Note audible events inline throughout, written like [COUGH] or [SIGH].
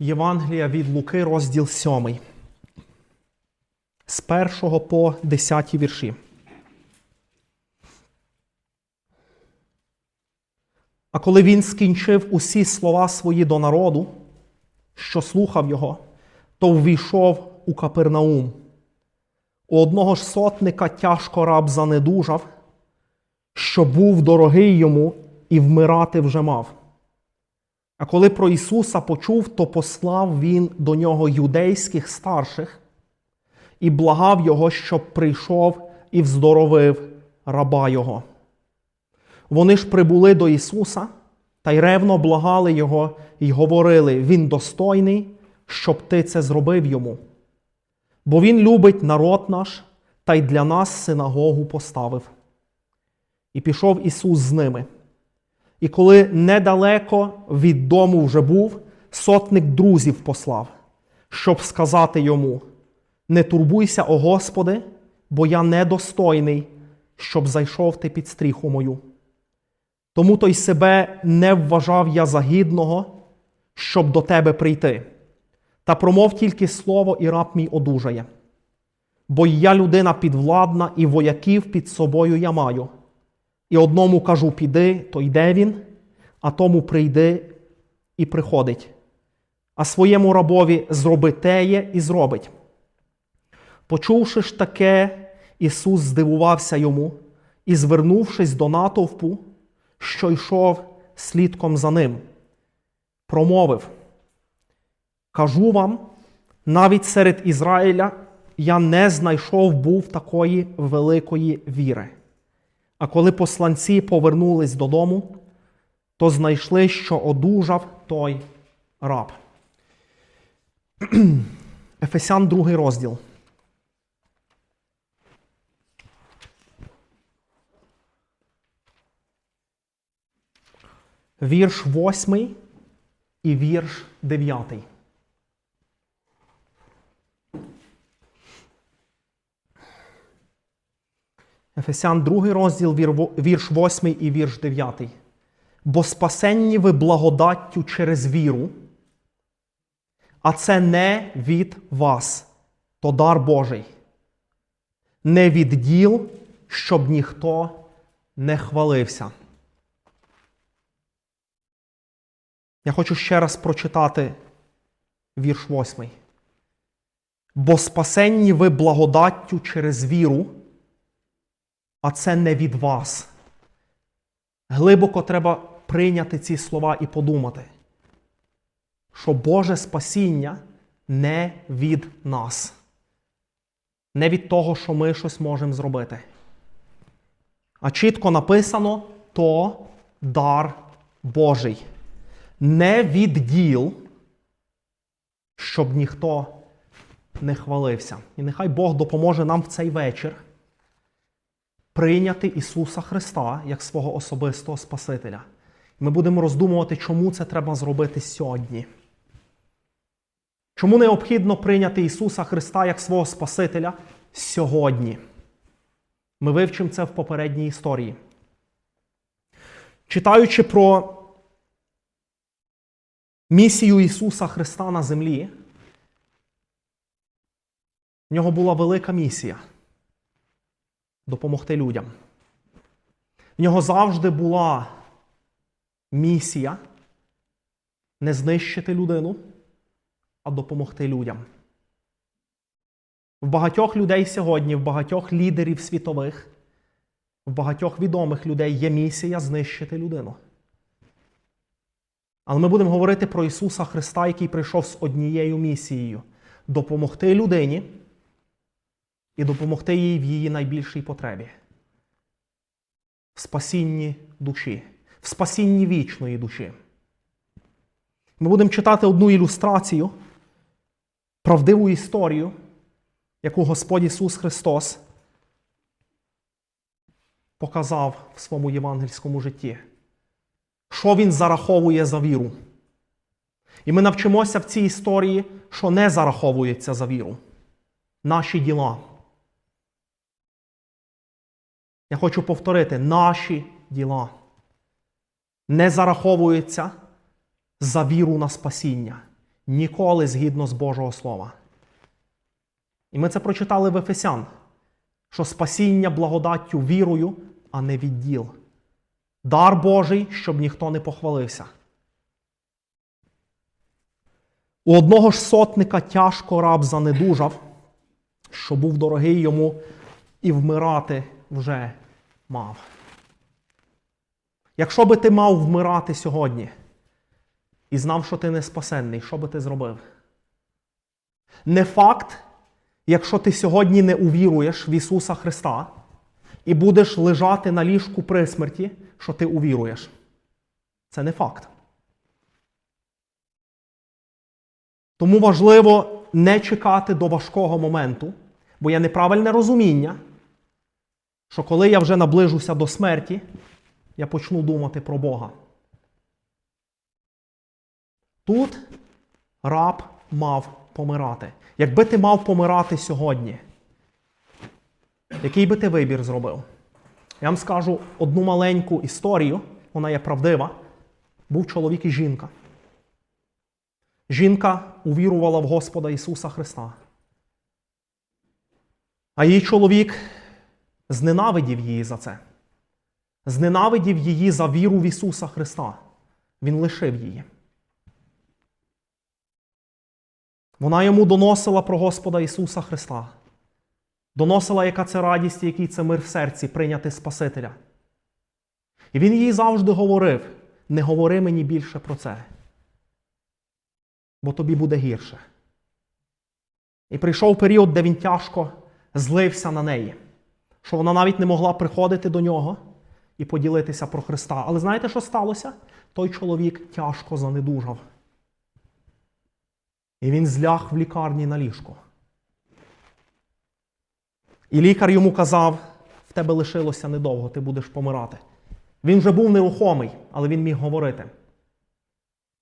Євангелія від Луки, розділ 7. З 1 по 10 вірші. А коли він скінчив усі слова свої до народу, що слухав його, то ввійшов у Капернаум. У одного ж сотника тяжко раб занедужав, що був дорогий йому і вмирати вже мав. А коли про Ісуса почув, то послав він до нього юдейських старших і благав його, щоб прийшов і вздоровив раба його. Вони ж прибули до Ісуса та й ревно благали Його і говорили: Він достойний, щоб ти це зробив йому. Бо Він любить народ наш та й для нас синагогу поставив. І пішов Ісус з ними. І коли недалеко від дому вже був, сотник друзів послав, щоб сказати йому: Не турбуйся, о Господи, бо я недостойний, щоб зайшов ти під стріху мою. Тому то й себе не вважав я за гідного, щоб до тебе прийти. Та промов тільки слово, і раб мій одужає. Бо я людина підвладна, і вояків під собою я маю. І одному кажу, піди, то йде він, а тому прийди і приходить. А своєму рабові зроби теє і зробить. Почувши ж таке, Ісус здивувався йому і, звернувшись до натовпу, що йшов слідком за ним, промовив: Кажу вам, навіть серед Ізраїля я не знайшов був такої великої віри. А коли посланці повернулись додому, то знайшли, що одужав той раб. [CLEARS THROAT] Ефесян, другий розділ. Вірш восьмий і вірш дев'ятий. Ефесян, другий розділ, вірш 8 і вірш 9. Бо спасенні ви благодаттю через віру, а це не від вас, то дар Божий, не від діл, щоб ніхто не хвалився. Я хочу ще раз прочитати вірш 8. Бо спасенні ви благодаттю через віру, а це не від вас. Глибоко треба прийняти ці слова і подумати, що Боже спасіння не від нас, не від того, що ми щось можемо зробити. А чітко написано то дар Божий. Не від діл, щоб ніхто не хвалився. І нехай Бог допоможе нам в цей вечір прийняти Ісуса Христа як свого особистого Спасителя. Ми будемо роздумувати, чому це треба зробити сьогодні. Чому необхідно прийняти Ісуса Христа як свого Спасителя сьогодні? Ми вивчимо це в попередній історії. Читаючи про місію Ісуса Христа на землі, в нього була велика місія допомогти людям. В нього завжди була місія не знищити людину, а допомогти людям. В багатьох людей сьогодні, в багатьох лідерів світових, в багатьох відомих людей є місія знищити людину. Але ми будемо говорити про Ісуса Христа, який прийшов з однією місією допомогти людині і допомогти їй в її найбільшій потребі. В спасінні душі, в спасінні вічної душі. Ми будемо читати одну ілюстрацію, правдиву історію, яку Господь Ісус Христос показав в своєму євангельському житті. Що Він зараховує за віру. І ми навчимося в цій історії, що не зараховується за віру. Наші діла. Я хочу повторити, наші діла не зараховуються за віру на спасіння. Ніколи згідно з Божого Слова. І ми це прочитали в Ефесян, що спасіння благодаттю вірою, а не від діл. Дар Божий, щоб ніхто не похвалився. У одного ж сотника тяжко раб занедужав, що був дорогий йому, і вмирати вже мав. Якщо би ти мав вмирати сьогодні і знав, що ти не спасенний, що би ти зробив? Не факт, якщо ти сьогодні не увіруєш в Ісуса Христа і будеш лежати на ліжку при смерті, що ти увіруєш. Це не факт. Тому важливо не чекати до важкого моменту, бо є неправильне розуміння, що коли я вже наближуся до смерті, я почну думати про Бога. Тут раб мав помирати. Якби ти мав помирати сьогодні, який би ти вибір зробив? Я вам скажу одну маленьку історію, вона є правдива. Був чоловік і жінка. Жінка увірувала в Господа Ісуса Христа. А її чоловік зненавидів її за це. Зненавидів її за віру в Ісуса Христа. Він лишив її. Вона йому доносила про Господа Ісуса Христа. Доносила, яка це радість, який це мир в серці прийняти Спасителя. І він їй завжди говорив: не говори мені більше про це, бо тобі буде гірше. І прийшов період, де він тяжко злився на неї, що вона навіть не могла приходити до нього і поділитися про Христа. Але знаєте, що сталося? Той чоловік тяжко занедужав. І він зляг в лікарні на ліжко. І лікар йому казав: в тебе лишилося недовго, ти будеш помирати. Він вже був нерухомий, але він міг говорити.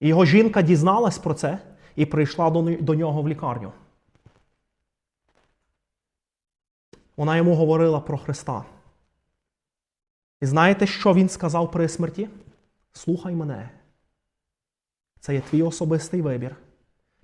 І його жінка дізналась про це і прийшла до, нього в лікарню. Вона йому говорила про Христа. І знаєте, що він сказав при смерті? Слухай мене. Це є твій особистий вибір.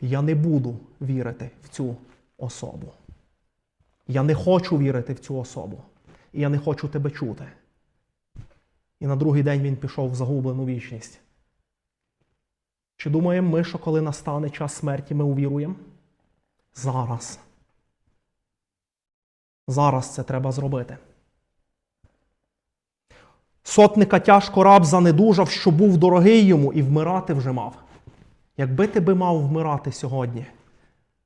Я не буду вірити в цю особу. Я не хочу вірити в цю особу. І я не хочу тебе чути. І на другий день він пішов в загублену вічність. Чи думаємо ми, що коли настане час смерті, ми увіруємо? Зараз. Зараз це треба зробити. Сотника тяжко раб занедужав, що був дорогий йому, і вмирати вже мав. Якби ти би мав вмирати сьогодні,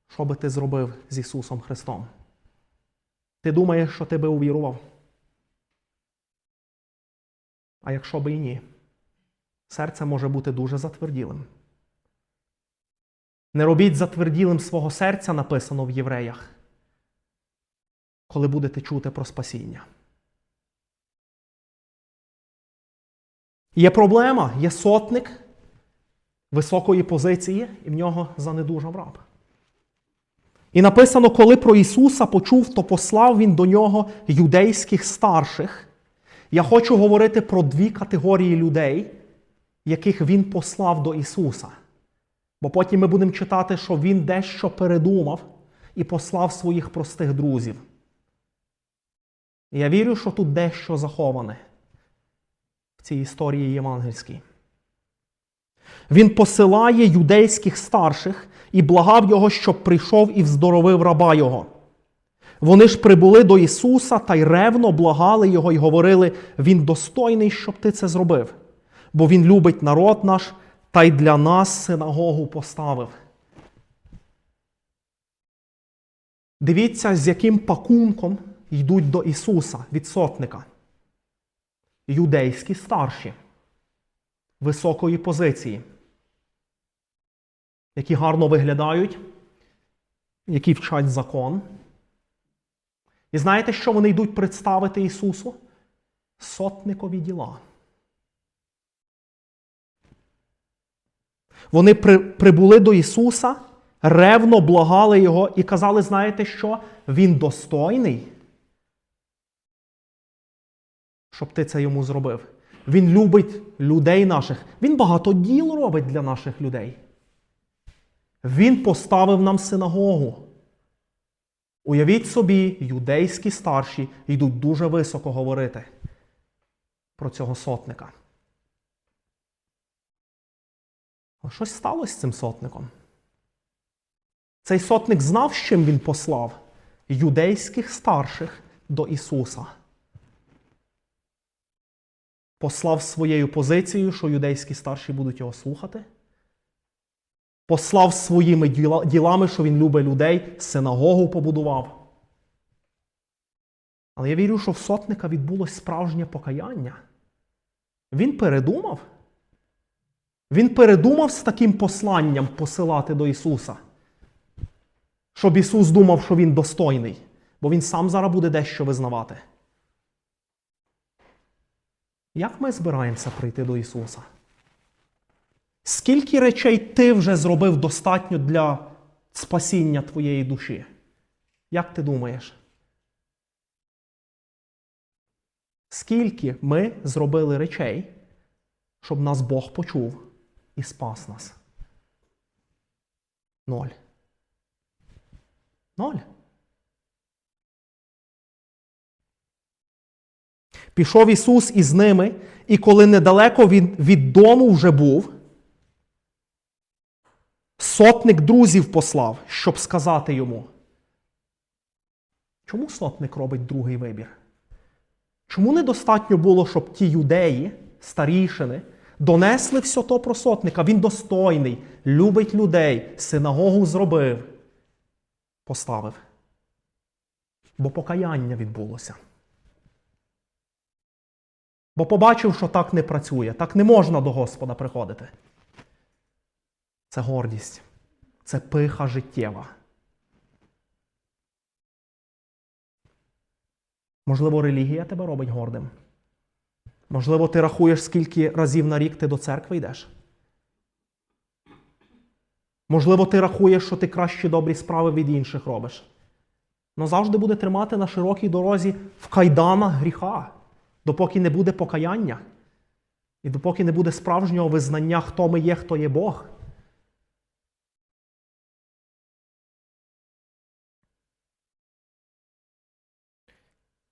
що би ти зробив з Ісусом Христом? Ти думаєш, що ти би увірував? А якщо би і ні, серце може бути дуже затверділим. Не робіть затверділим свого серця, написано в євреях, коли будете чути про спасіння. Є проблема, є сотник високої позиції, і в нього занедужав раб. І написано, коли про Ісуса почув, то послав Він до нього юдейських старших. Я хочу говорити про дві категорії людей, яких Він послав до Ісуса. Бо потім ми будемо читати, що Він дещо передумав і послав своїх простих друзів. Я вірю, що тут дещо заховане в цій історії євангельській. Він посилає юдейських старших і благав його, щоб прийшов і вздоровив раба його. Вони ж прибули до Ісуса та й ревно благали його і говорили: Він достойний, щоб ти це зробив, бо Він любить народ наш та й для нас синагогу поставив. Дивіться, з яким пакунком йдуть до Ісуса від сотника. Юдейські старші високої позиції, які гарно виглядають, які вчать закон. І знаєте, що вони йдуть представити Ісусу? Сотникові діла. Вони при, прибули до Ісуса, ревно благали Його і казали, знаєте що? Він достойний, щоб ти це йому зробив. Він любить людей наших. Він багато діл робить для наших людей. Він поставив нам синагогу. Уявіть собі, юдейські старші йдуть дуже високо говорити про цього сотника. Але щось сталося з цим сотником. Цей сотник знав, з чим він послав юдейських старших до Ісуса. Послав своєю позицією, що юдейські старші будуть його слухати. Послав своїми ділами, що він любить людей, синагогу побудував. Але я вірю, що в сотника відбулось справжнє покаяння. Він передумав. Він передумав з таким посланням посилати до Ісуса. Щоб Ісус думав, що Він достойний, бо Він сам зараз буде дещо визнавати. Як ми збираємося прийти до Ісуса? Скільки речей ти вже зробив достатньо для спасіння твоєї душі? Як ти думаєш? Скільки ми зробили речей, щоб нас Бог почув і спас нас? Ноль. Ноль. Пішов Ісус із ними, і коли недалеко він від дому вже був, сотник друзів послав, щоб сказати йому. Чому сотник робить другий вибір? Чому недостатньо було, щоб ті юдеї, старішини, донесли все то про сотника? Він достойний, любить людей, синагогу зробив, поставив. Бо покаяння відбулося. Бо побачив, що так не працює, так не можна до Господа приходити. Це гордість, це пиха життєва. Можливо, релігія тебе робить гордим. Можливо, ти рахуєш, скільки разів на рік ти до церкви йдеш. Можливо, ти рахуєш, що ти кращі добрі справи від інших робиш. Но завжди буде тримати на широкій дорозі в кайданах гріха, допоки не буде покаяння. І допоки не буде справжнього визнання, хто ми є, хто є Бог.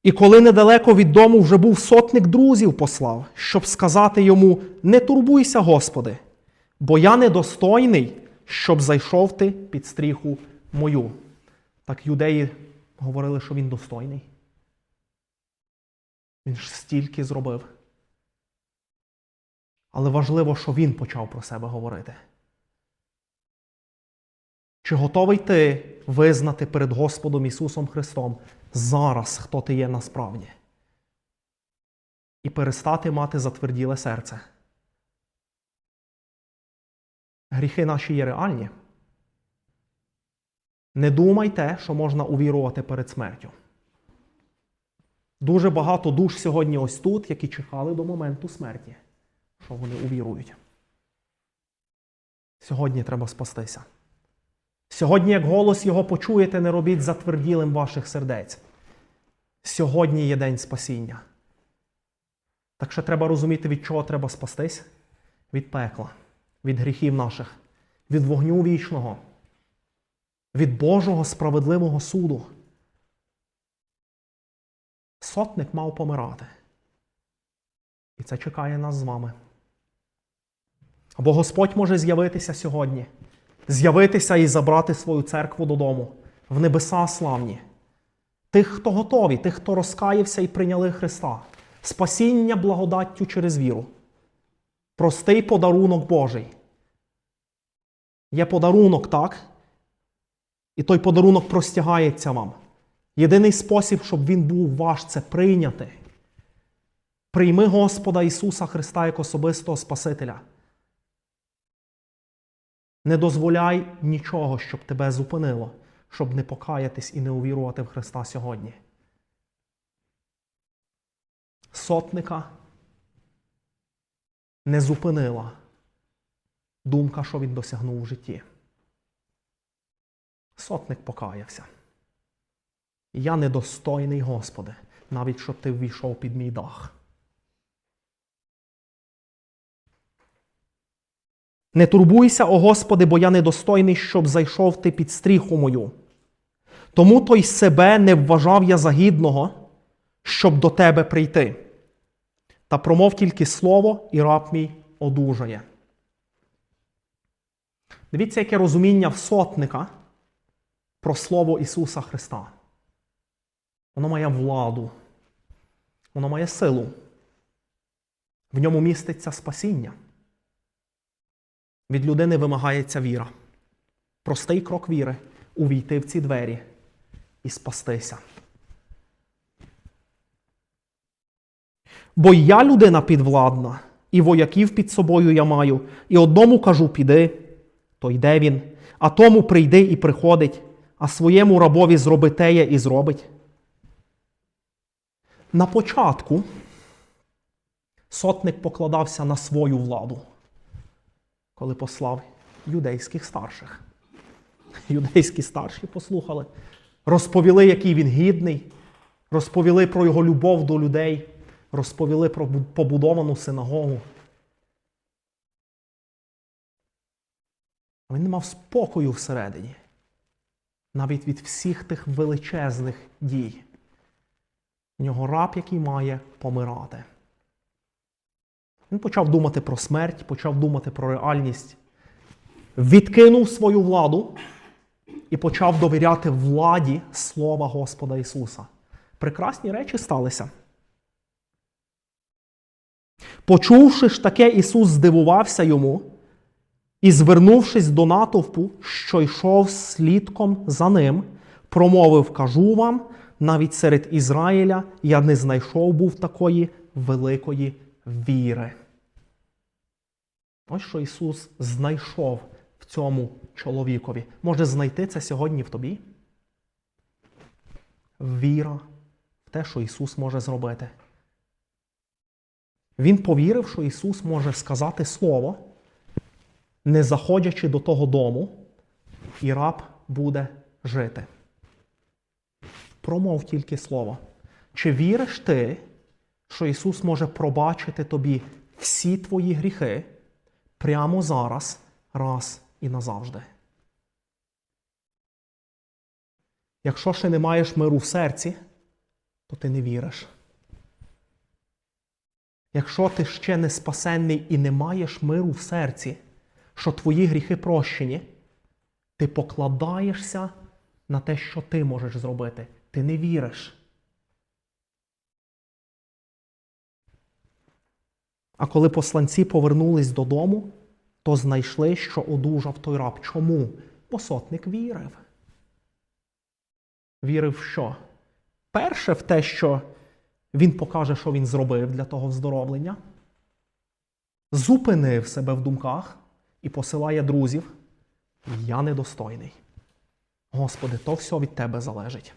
І коли недалеко від дому вже був сотник друзів послав, щоб сказати йому: Не турбуйся, Господи, бо я недостойний, щоб зайшов ти під стріху мою. Так юдеї говорили, що він достойний. Він ж стільки зробив. Але важливо, що він почав про себе говорити. Чи готовий ти визнати перед Господом Ісусом Христом зараз, хто ти є насправді? І перестати мати затверділе серце? Гріхи наші є реальні. Не думайте, що можна увірувати перед смертю. Дуже багато душ сьогодні ось тут, які чекали до моменту смерті, що вони увірують. Сьогодні треба спастися. Сьогодні, як голос Його почуєте, не робіть затверділим ваших сердець. Сьогодні є день спасіння. Так що треба розуміти, від чого треба спастись? Від пекла, від гріхів наших, від вогню вічного, від Божого справедливого суду. Сотник мав помирати. І це чекає нас з вами. Або Господь може з'явитися сьогодні, з'явитися і забрати свою церкву додому, в небеса славні. Тих, хто готові, тих, хто розкаявся і прийняли Христа, спасіння благодаттю через віру. Простий подарунок Божий. Є подарунок, так? І той подарунок простягається вам. Єдиний спосіб, щоб він був ваш, це прийняти. Прийми Господа Ісуса Христа як особистого Спасителя. Не дозволяй нічого, щоб тебе зупинило, щоб не покаятись і не увірувати в Христа сьогодні. Сотника не зупинила думка, що він досягнув у житті. Сотник покаявся. Я недостойний, Господи, навіть щоб ти ввійшов під мій дах. Не турбуйся, о Господи, бо я недостойний, щоб зайшов ти під стріху мою. Тому то й себе не вважав я за гідного, щоб до тебе прийти. Та промов тільки слово, і раб мій одужає. Дивіться, яке розуміння в сотника про Слово Ісуса Христа. Воно має владу, воно має силу. В ньому міститься спасіння. Від людини вимагається віра. Простий крок віри увійти в ці двері і спастися. Бо я людина підвладна, і вояків під собою я маю, і одному кажу піди, то йде він, а тому прийди і приходить, а своєму рабові зроби теє і зробить. На початку сотник покладався на свою владу, коли послав юдейських старших. Юдейські старші послухали, розповіли, який він гідний, розповіли про його любов до людей, розповіли про побудовану синагогу. Він не мав спокою всередині, навіть від всіх тих величезних дій. У нього раб, який має помирати. Він почав думати про смерть, почав думати про реальність, відкинув свою владу і почав довіряти владі Слова Господа Ісуса. Прекрасні речі сталися. Почувши ж таке, Ісус здивувався йому і, звернувшись до натовпу, що йшов слідком за ним, промовив: Кажу вам, навіть серед Ізраїля я не знайшов був такої великої віри. Ось що Ісус знайшов в цьому чоловікові. Може знайти це сьогодні в тобі? Віра в те, що Ісус може зробити. Він повірив, що Ісус може сказати Слово, не заходячи до того дому, і раб буде жити. Промов тільки Слово. Чи віриш ти, що Ісус може пробачити тобі всі твої гріхи прямо зараз, раз і назавжди? Якщо ще не маєш миру в серці, то ти не віриш. Якщо ти ще не спасенний і не маєш миру в серці, що твої гріхи прощені, ти покладаєшся на те, що ти можеш зробити. Ти не віриш. А коли посланці повернулись додому, то знайшли, що одужав той раб. Чому? Бо сотник вірив. Вірив в що? Перше в те, що він покаже, що він зробив для того вздоровлення, зупинив себе в думках і посилає друзів. Я недостойний. Господи, то все від Тебе залежить.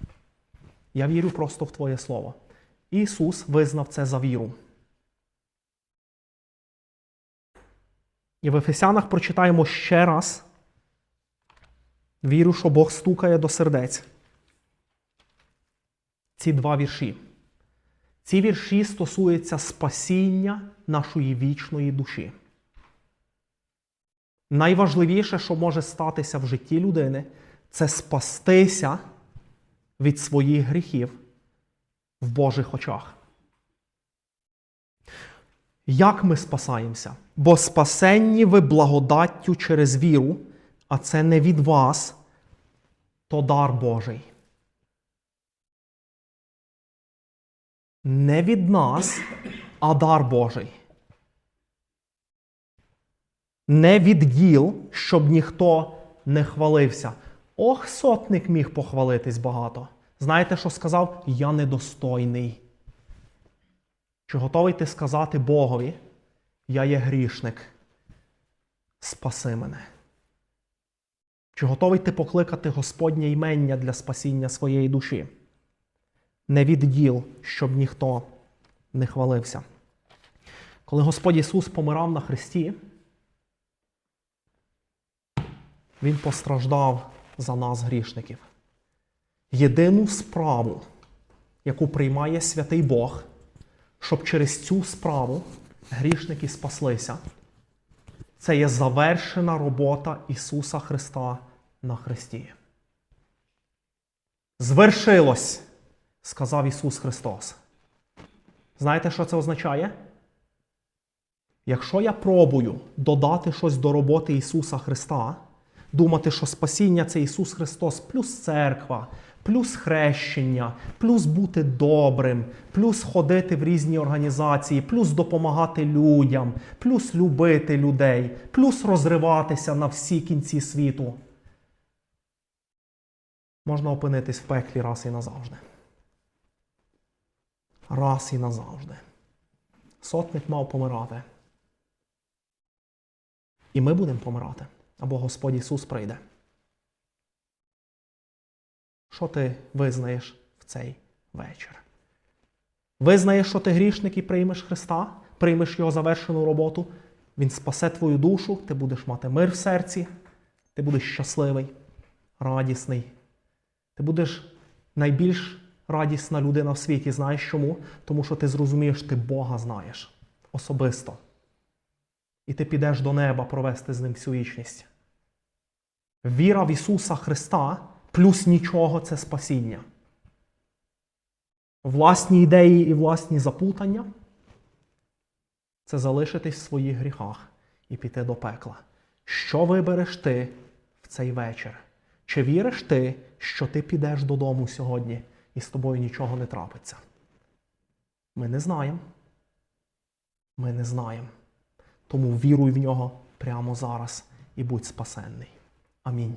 Я вірю просто в Твоє Слово. Ісус визнав це за віру. І в Ефесянах прочитаємо ще раз. Вірю, що Бог стукає до сердець. Ці два вірші. Ці вірші стосуються спасіння нашої вічної душі. Найважливіше, що може статися в житті людини, це спастися від своїх гріхів в Божих очах. Як ми спасаємося? Бо спасенні ви благодаттю через віру, а це не від вас, то дар Божий. Не від нас, а дар Божий. Не від діл, щоб ніхто не хвалився. Ох, сотник міг похвалитись багато. Знаєте, що сказав? Я недостойний. Чи готовий ти сказати Богові, я є грішник, спаси мене? Чи готовий ти покликати Господнє імення для спасіння своєї душі? Не від діл, щоб ніхто не хвалився. Коли Господь Ісус помирав на Христі, Він постраждав за нас, грішників. Єдину справу, яку приймає святий Бог, щоб через цю справу грішники спаслися, це є завершена робота Ісуса Христа на Христі. Звершилось, сказав Ісус Христос. Знаєте, що це означає? Якщо я пробую додати щось до роботи Ісуса Христа, думати, що спасіння це Ісус Христос, плюс церква, плюс хрещення, плюс бути добрим, плюс ходити в різні організації, плюс допомагати людям, плюс любити людей, плюс розриватися на всі кінці світу. Можна опинитись в пеклі раз і назавжди. Раз і назавжди. Сотник мав помирати. І ми будемо помирати, або Господь Ісус прийде. Що ти визнаєш в цей вечір? Визнаєш, що ти грішник і приймеш Христа, приймеш Його завершену роботу, Він спасе твою душу, ти будеш мати мир в серці, ти будеш щасливий, радісний. Ти будеш найбільш радісна людина в світі. Знаєш чому? Тому що ти зрозумієш, ти Бога знаєш особисто. І ти підеш до неба провести з ним всю вічність. Віра в Ісуса Христа плюс нічого це спасіння. Власні ідеї і власні запутання це залишитись в своїх гріхах і піти до пекла. Що вибереш ти в цей вечір? Чи віриш ти, що ти підеш додому сьогодні і з тобою нічого не трапиться? Ми не знаємо. Ми не знаємо. Тому віруй в нього прямо зараз і будь спасенний. Амінь.